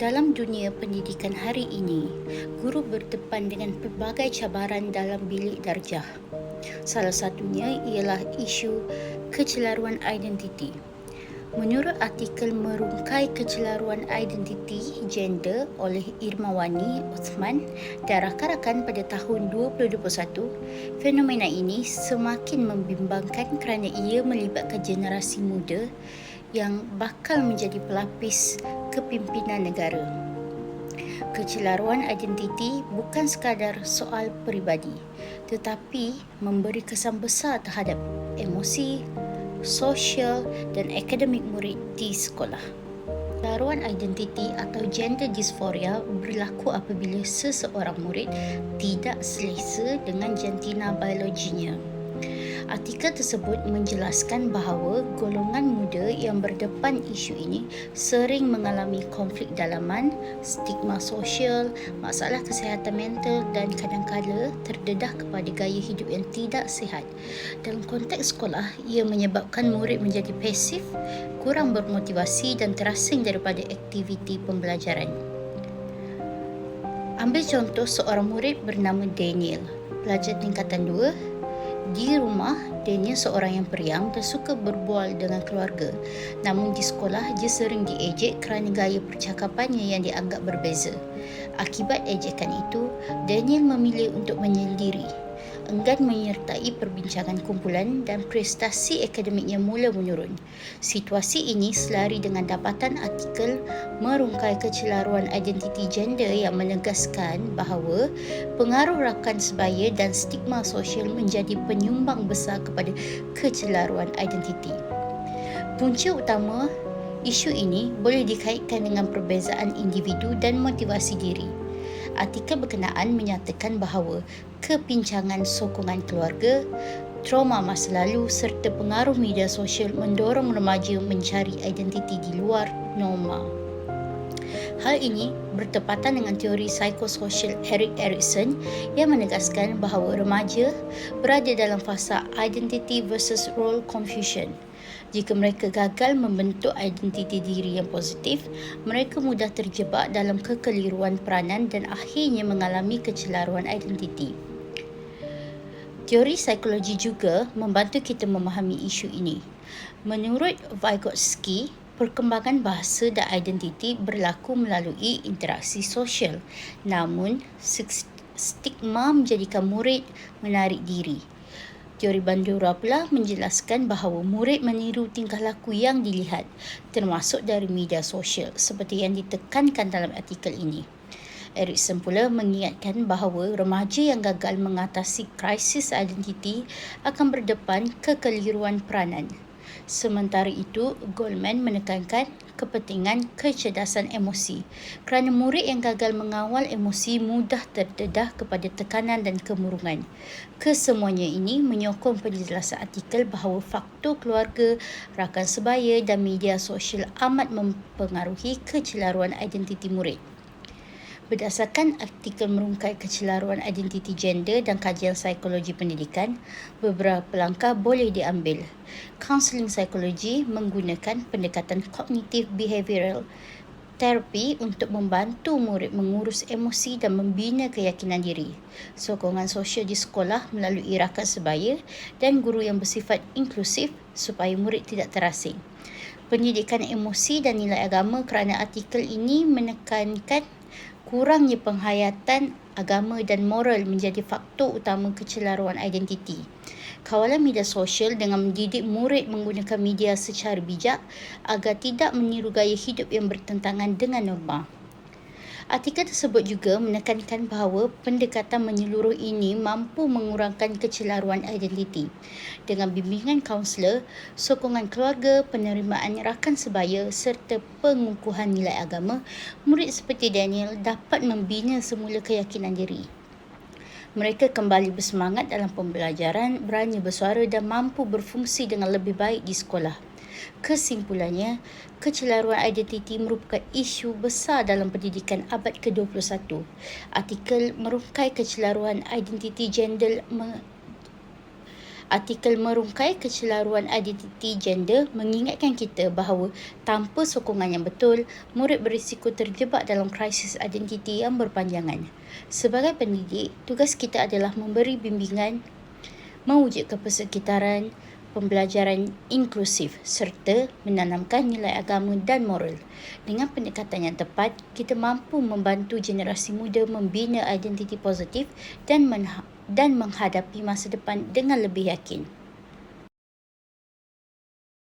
Dalam dunia pendidikan hari ini, guru berdepan dengan pelbagai cabaran dalam bilik darjah. Salah satunya ialah isu kecelaruan identiti. Menurut artikel merungkai kecelaruan identiti gender oleh Irmawani Osman dan rakan-rakan pada tahun 2021, fenomena ini semakin membimbangkan kerana ia melibatkan generasi muda yang bakal menjadi pelapis kepimpinan negara. Kecelaruan identiti bukan sekadar soal peribadi, tetapi memberi kesan besar terhadap emosi, sosial dan akademik murid di sekolah. Kecelaruan identiti atau gender dysphoria berlaku apabila seseorang murid tidak selesa dengan jantina biologinya. Artikel tersebut menjelaskan bahawa golongan muda yang berdepan isu ini sering mengalami konflik dalaman, stigma sosial, masalah kesihatan mental dan kadang-kadang terdedah kepada gaya hidup yang tidak sihat. Dalam konteks sekolah, ia menyebabkan murid menjadi pasif, kurang bermotivasi dan terasing daripada aktiviti pembelajaran. Ambil contoh seorang murid bernama Daniel, pelajar tingkatan 2 di rumah, Daniel seorang yang periang dan suka berbual dengan keluarga. Namun di sekolah, dia sering diejek kerana gaya percakapannya yang dianggap berbeza. Akibat ejekan itu, Daniel memilih untuk menyendiri enggan menyertai perbincangan kumpulan dan prestasi akademiknya mula menurun. Situasi ini selari dengan dapatan artikel merungkai kecelaruan identiti gender yang menegaskan bahawa pengaruh rakan sebaya dan stigma sosial menjadi penyumbang besar kepada kecelaruan identiti. Punca utama isu ini boleh dikaitkan dengan perbezaan individu dan motivasi diri artikel berkenaan menyatakan bahawa kepincangan sokongan keluarga, trauma masa lalu serta pengaruh media sosial mendorong remaja mencari identiti di luar norma. Hal ini bertepatan dengan teori psikososial Eric Erikson yang menegaskan bahawa remaja berada dalam fasa identity versus role confusion jika mereka gagal membentuk identiti diri yang positif, mereka mudah terjebak dalam kekeliruan peranan dan akhirnya mengalami kecelaruan identiti. Teori psikologi juga membantu kita memahami isu ini. Menurut Vygotsky, perkembangan bahasa dan identiti berlaku melalui interaksi sosial. Namun, stigma menjadikan murid menarik diri. Teori Bandura pula menjelaskan bahawa murid meniru tingkah laku yang dilihat termasuk dari media sosial seperti yang ditekankan dalam artikel ini. Erikson pula mengingatkan bahawa remaja yang gagal mengatasi krisis identiti akan berdepan kekeliruan peranan. Sementara itu, Goldman menekankan kepentingan kecerdasan emosi kerana murid yang gagal mengawal emosi mudah terdedah kepada tekanan dan kemurungan. Kesemuanya ini menyokong penjelasan artikel bahawa faktor keluarga, rakan sebaya dan media sosial amat mempengaruhi kecelaruan identiti murid. Berdasarkan artikel merungkai kecelaruan identiti gender dan kajian psikologi pendidikan, beberapa langkah boleh diambil. Kaunseling psikologi menggunakan pendekatan kognitif behavioral terapi untuk membantu murid mengurus emosi dan membina keyakinan diri. Sokongan sosial di sekolah melalui rakan sebaya dan guru yang bersifat inklusif supaya murid tidak terasing. Pendidikan emosi dan nilai agama kerana artikel ini menekankan kurangnya penghayatan agama dan moral menjadi faktor utama kecelaruan identiti. Kawalan media sosial dengan mendidik murid menggunakan media secara bijak agar tidak meniru gaya hidup yang bertentangan dengan norma. Artikel tersebut juga menekankan bahawa pendekatan menyeluruh ini mampu mengurangkan kecelaruan identiti. Dengan bimbingan kaunselor, sokongan keluarga, penerimaan rakan sebaya serta pengukuhan nilai agama, murid seperti Daniel dapat membina semula keyakinan diri. Mereka kembali bersemangat dalam pembelajaran, berani bersuara dan mampu berfungsi dengan lebih baik di sekolah. Kesimpulannya, kecelaruan identiti merupakan isu besar dalam pendidikan abad ke-21. Artikel merungkai kecelaruan identiti gender Artikel merungkai kecelaruan identiti gender mengingatkan kita bahawa tanpa sokongan yang betul, murid berisiko terjebak dalam krisis identiti yang berpanjangan. Sebagai pendidik, tugas kita adalah memberi bimbingan, mewujudkan persekitaran, pembelajaran inklusif serta menanamkan nilai agama dan moral. Dengan pendekatan yang tepat, kita mampu membantu generasi muda membina identiti positif dan, dan menghadapi masa depan dengan lebih yakin.